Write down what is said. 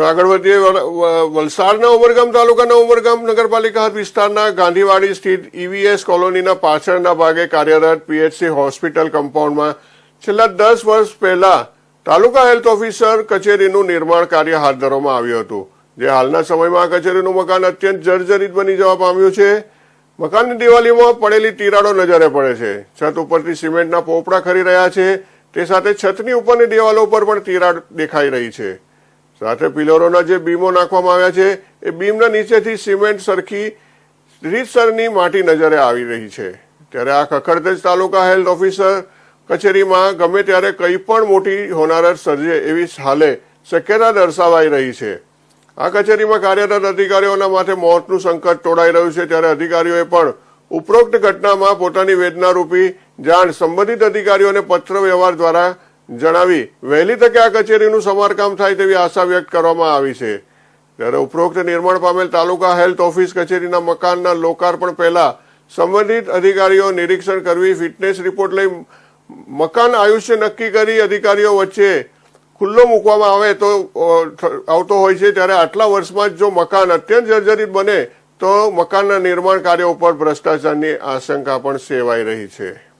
આગળ વધીએ વલસાડના ઉમરગામ તાલુકાના ઉમરગામ નગરપાલિકા વિસ્તારના ગાંધીવાડી સ્થિત ઈવીએસ કોલોનીના પાછળના ભાગે કાર્યરત પીએચસી હોસ્પિટલ કમ્પાઉન્ડમાં છેલ્લા દસ વર્ષ પહેલા તાલુકા હેલ્થ ઓફિસર કચેરીનું નિર્માણ કાર્ય હાથ ધરવામાં આવ્યું હતું. જે હાલના સમયમાં કચેરીનું મકાન અત્યંત જર્જરિત બની જવા પામ્યું છે. મકાનની દિવાલીમાં પડેલી તિરાડો નજરે પડે છે. છત ઉપરથી સિમેન્ટના પોપડા ખરી રહ્યા છે. તે સાથે છતની ઉપરની દિવાલો ઉપર પણ તિરાડ દેખાઈ રહી છે. સાથે પિલરોના જે બીમો નાખવામાં આવ્યા છે, એ બીમના નીચેથી સિમેન્ટ સરખી રીતસરની માટી નજરે આવી રહી છે. ત્યારે આ ખખડધજ તાલુકા હેલ્થ ઓફિસર કચેરીમાં ગમે ત્યારે કંઈ પણ મોટી હોનારત સર્જે એવી હાલે શક્યતા દર્શાવાઈ રહી છે. આ કચેરીમાં કાર્યરત અધિકારીઓના માથે મોતનું સંકટ તોડાઈ રહ્યું છે. ત્યારે અધિકારીઓએ પણ ઉપરોક્ત ઘટનામાં પોતાની વેદનારૂપી જાણ સંબંધિત અધિકારીઓને પત્ર વ્યવહાર દ્વારા જણાવી, વહેલી તકે આ કચેરીનું સમારકામ થાય તેવી આશા વ્યક્ત કરવામાં આવી છે. ત્યારે ઉપરોક્ત નિર્માણ પામેલ તાલુકા હેલ્થ ઓફિસ કચેરીના મકાનના લોકાર્પણ પહેલા સંબંધિત અધિકારીઓ નિરીક્ષણ કરવી, ફિટનેસ રિપોર્ટ લઈ મકાન આયુષ્ય નક્કી કરી અધિકારીઓ વચ્ચે ખુલ્લો મૂકવામાં આવે તો આવતો હોય છે. ત્યારે આટલા વર્ષમાં જ મકાન અત્યંત જર્જરિત બને, તો મકાનના નિર્માણ કાર્ય ઉપર ભ્રષ્ટાચારની આશંકા પણ સેવાઈ રહી છે.